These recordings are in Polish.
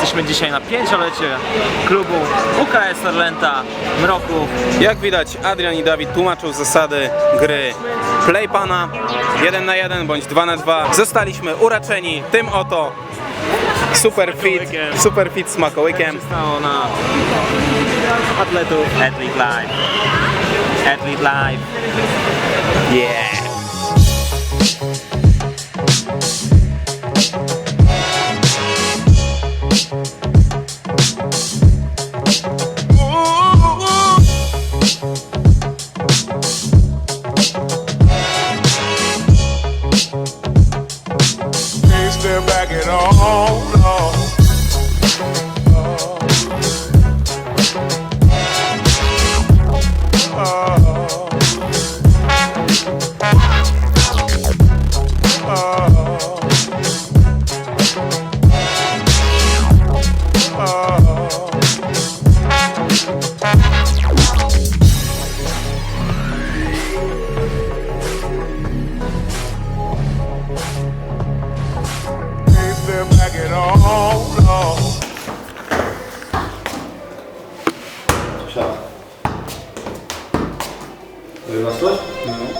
Jesteśmy dzisiaj na pięciolecie klubu UKS Orlęta Mroków. Jak widać, Adrian i Dawid tłumaczą zasady gry Playpana 1 na 1 bądź 2 na 2. Zostaliśmy uraczeni tym oto super fit, super fit smakołykiem. Stało na atletów. Athlete Live. Athlete Live. Yeah! Step back at all, no. Вы насос? Ну.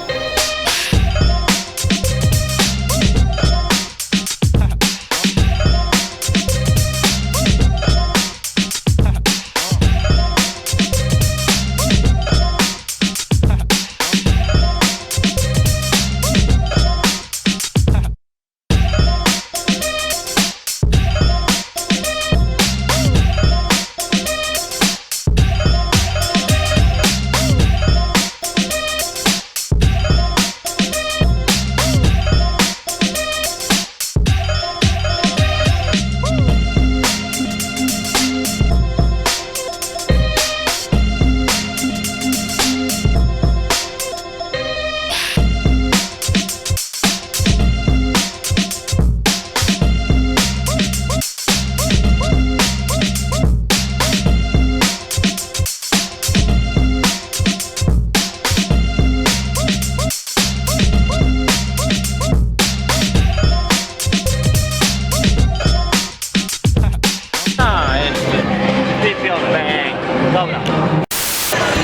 Dobra.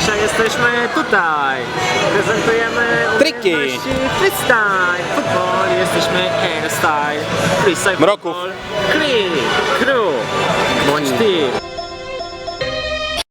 Dzisiaj jesteśmy tutaj. Prezentujemy Triki. freestyle, football, jesteśmy hairstyle, freestyle, Mroków. football, click, crew, bądź ty.